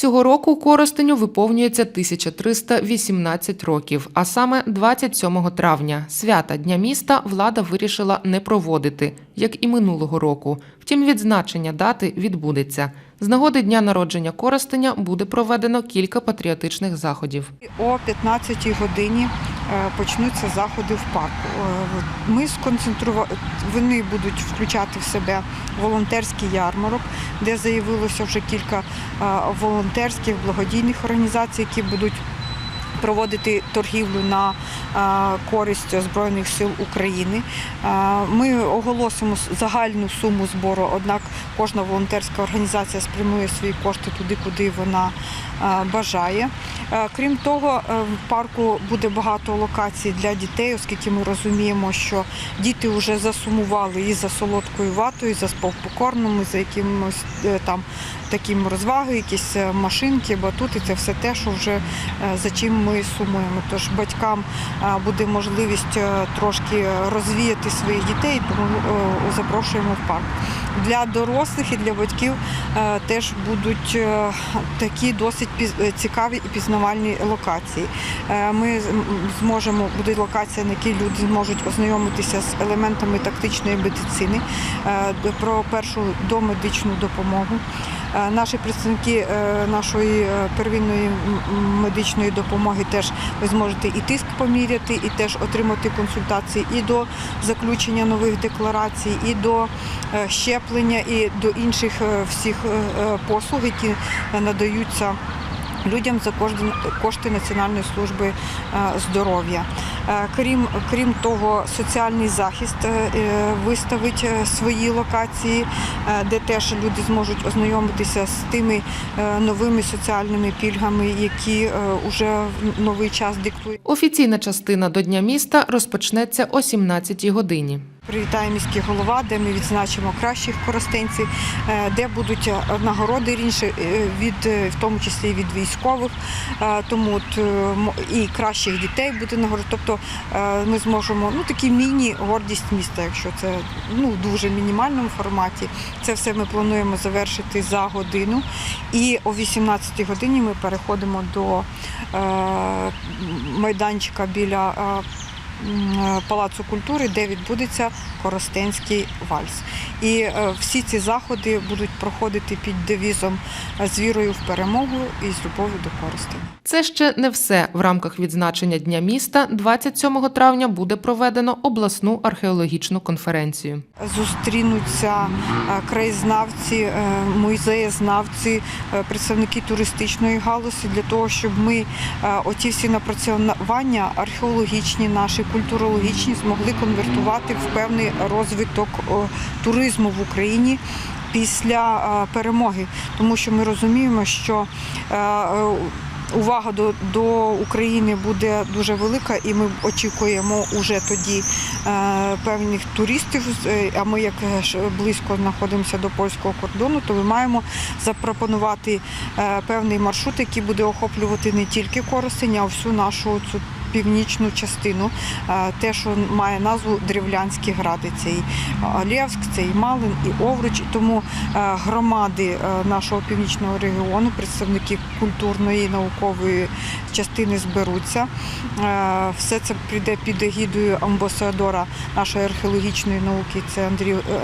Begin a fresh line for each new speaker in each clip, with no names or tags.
Цього року Коростеню виповнюється 1318 років, а саме 27 травня. Свята Дня міста влада вирішила не проводити, як і минулого року. Втім, відзначення дати відбудеться. З нагоди дня народження Коростеня буде проведено кілька патріотичних заходів.
О 15 годині почнуться заходи в парку. Е, Ми сконцентрува... Вони будуть включати в себе волонтерський ярмарок, де заявилося вже кілька е, волонтерських благодійних організацій, які будуть проводити торгівлю на е, користь Збройних сил України. Е, Ми оголосимо загальну суму збору, однак кожна волонтерська організація спрямує свої кошти туди, куди вона е, бажає. Е, Крім того, е, в парку буде багато локацій для дітей, оскільки ми розуміємо, що діти вже засумували і за солодкою ватою, і за попкорном, і за якимось е, там таким розваги, якісь е, машинки, батути. Це все те, що вже е, за чим ми сумуємо. Тож батькам е, буде можливість трошки розвіяти своїх дітей, тому запрошуємо в парк. Для дорослих і для батьків теж будуть такі досить цікаві і пізнавальні локації. Ми зможемо, буде локація, на якій люди зможуть ознайомитися з елементами тактичної медицини, про першу домедичну допомогу. Е, Наші представники е, нашої е, первинної медичної допомоги теж ви зможете і тиск поміряти, і теж отримати консультації і до заключення нових декларацій, і до щеплення, і до інших всіх послуг, які надаються. Людям за кошти, Національної служби здоров'я. Е, Крім, крім того, соціальний захист е, е, виставить свої локації, де теж люди зможуть ознайомитися з тими новими соціальними пільгами, які вже в новий час диктує.
Офіційна частина до Дня міста розпочнеться о 17 годині.
Привітає міський голова, де ми відзначимо кращих коростенців, е, де будуть нагороди інші від в тому числі від військових. Тому от, і кращих дітей буде нагород. Тобто ми зможемо ну такі міні-гордість міста, якщо це ну дуже мінімальному форматі. Це все ми плануємо завершити за годину. І о 18 годині ми переходимо до е, майданчика біля. Палацу культури, де відбудеться Коростенський вальс. І е, всі ці заходи будуть проходити під девізом з вірою в перемогу і з любов'ю до Коростеня.
Це ще не все. В рамках відзначення Дня міста 27 травня буде проведено обласну археологічну конференцію.
Зустрінуться е, краєзнавці, е, музеєзнавці, представники туристичної галузі для того, щоб ми оці всі напрацювання археологічні, наші культурологічні змогли конвертувати в певний розвиток туризму в Україні. Після е, перемоги, тому що ми розуміємо, що е, е, увага до, до України буде дуже велика, і ми очікуємо уже тоді певних туристів. А ми як близько знаходимося до польського кордону, то ми маємо запропонувати певний маршрут, який буде охоплювати не тільки Коростень, а всю нашу цю. Північну частину, те, що має назву Древлянські гради, це і Олєвськ, це і Малин, і Овруч. Тому громади нашого північного регіону, представники культурної наукової частини зберуться. Е, Все це прийде під егідою амбасадора нашої археологічної науки, це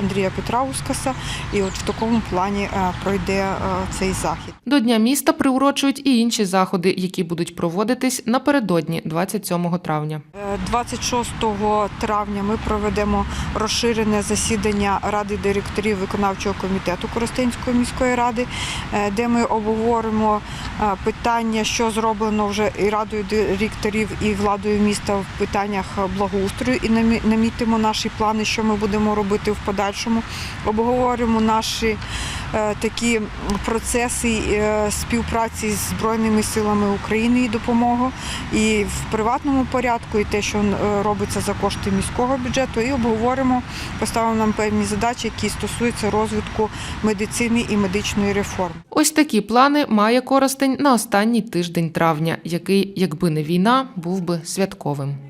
Андрія Петраускаса. І от в такому плані е, пройде е, цей захід.
До Дня міста приурочують і інші заходи, які будуть проводитись напередодні 27 травня.
Е, 26 травня ми проведемо розширене засідання Ради директорів виконавчого комітету Коростенської міської ради, де ми обговоримо питання, що зроблено вже і радою директорів, і владою міста в питаннях благоустрою, і намі- намітимо наші плани, що ми будемо робити в подальшому. Обговоримо наші такі процеси е, співпраці з Збройними силами України і допомогу і в приватному порядку, і те, що е, робиться за кошти міського бюджету, і обговоримо, поставимо нам певні задачі, які стосуються розвитку медицини і медичної реформи.
Ось такі плани має Коростень на останній тиждень травня, який, якби не війна, був би святковим.